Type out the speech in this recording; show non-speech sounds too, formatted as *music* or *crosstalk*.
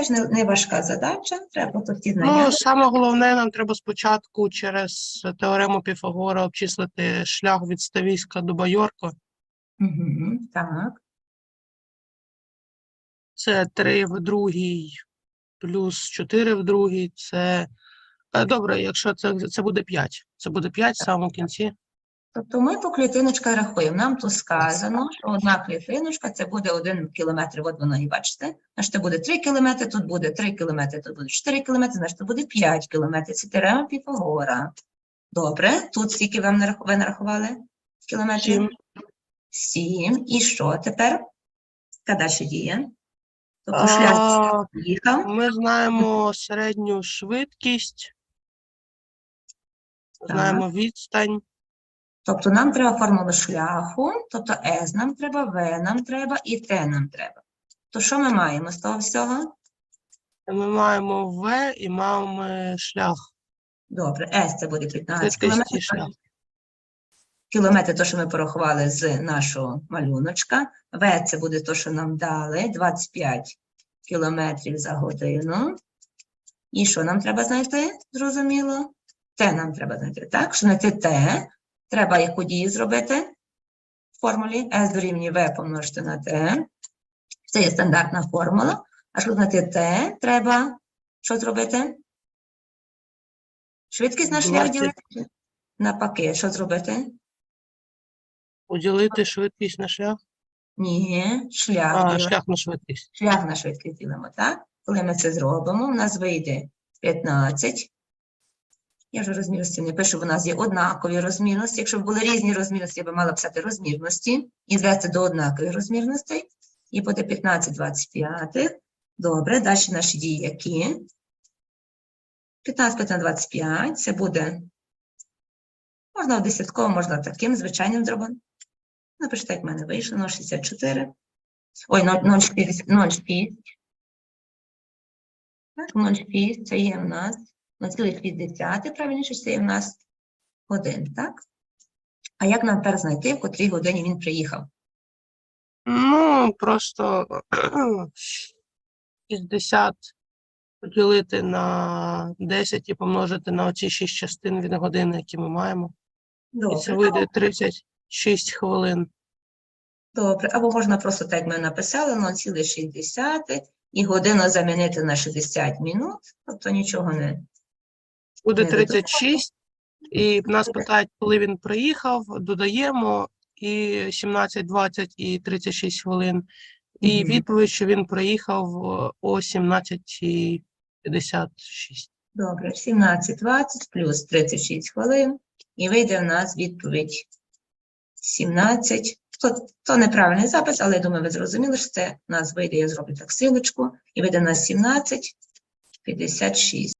Теж не, не важка задача, треба тут ті знання. Ну, саме головне, нам треба спочатку через теорему Піфагора обчислити шлях від Ставійська до Байорка. Угу, так, Це 3 в другій плюс 4 в другій. Це е, добре, якщо це, це буде 5. Це буде 5 в самому кінці. Тобто ми по клітиночках рахуємо. Нам тут сказано, що одна клітиночка це буде один кілометр, от воно і бачите. Значить, це буде 3 кілометри, тут буде 3 кілометри, тут буде 4 кілометри, значить, тут буде 5 кілометрів. Це теорема Піфагора. Добре, тут скільки вам ви нарахували кілометрів? Сім. 7. І що тепер? Яка далі діє? Тобто шлях їхав. Ми знаємо середню швидкість, знаємо відстань. Тобто нам треба формулу шляху, тобто S нам треба, V нам треба і T нам треба. То що ми маємо з того всього? Ми маємо В і маємо шлях. Добре, S це буде 15 кілометрів. Кілометри, то, що ми порахували з нашого малюночка. V це буде то, що нам дали, 25 кілометрів за годину. І що нам треба знайти? Зрозуміло? T нам треба знайти, так? Щоб знайти T, треба яку дію зробити? В формулі S дорівнює V помножити на T. Це є стандартна формула. А щоб знайти T, треба що зробити? Швидкість на шлях 20. ділити? Навпаки, що зробити? Поділити швидкість на шлях. Ні, шлях. А, ділимо. шлях на швидкість. Шлях на швидкість ділимо, так? Коли ми це зробимо, у нас вийде 15. Я вже розмірності не пишу, бо у нас є однакові розмірності. Якщо б були різні розмірності, я би мала писати розмірності і звести до однакових розмірностей. І буде 15 25. Добре, далі наші дії які? 15 на 25, це буде, можна в десятково, можна таким звичайним дробом. Напишіть, як в мене вийшло, 0,64. Ой, 0,6. 0,6. Так, 0,6 це є в нас 0,6, правильніше, це є в нас годин, так? А як нам тепер знайти, в котрій годині він приїхав? Ну, просто *clears throat* 60 поділити на 10 і помножити на оці 6 частин від години, які ми маємо. І це вийде 36 хвилин. добре. Або можна просто так як ми написали 0,6 і годину замінити на 60 минут, тобто нічого не Буде Не додому. 36, і нас питають, коли він приїхав, додаємо і 17, 20 і 36 хвилин. І відповідь, що він приїхав е, о 17.56. Добре, 17,20 плюс 36 хвилин, і вийде в нас відповідь 17. То, то неправильний запис, але я думаю, ви зрозуміли, що це в нас вийде, я зроблю так силочку, і вийде в нас 17,56.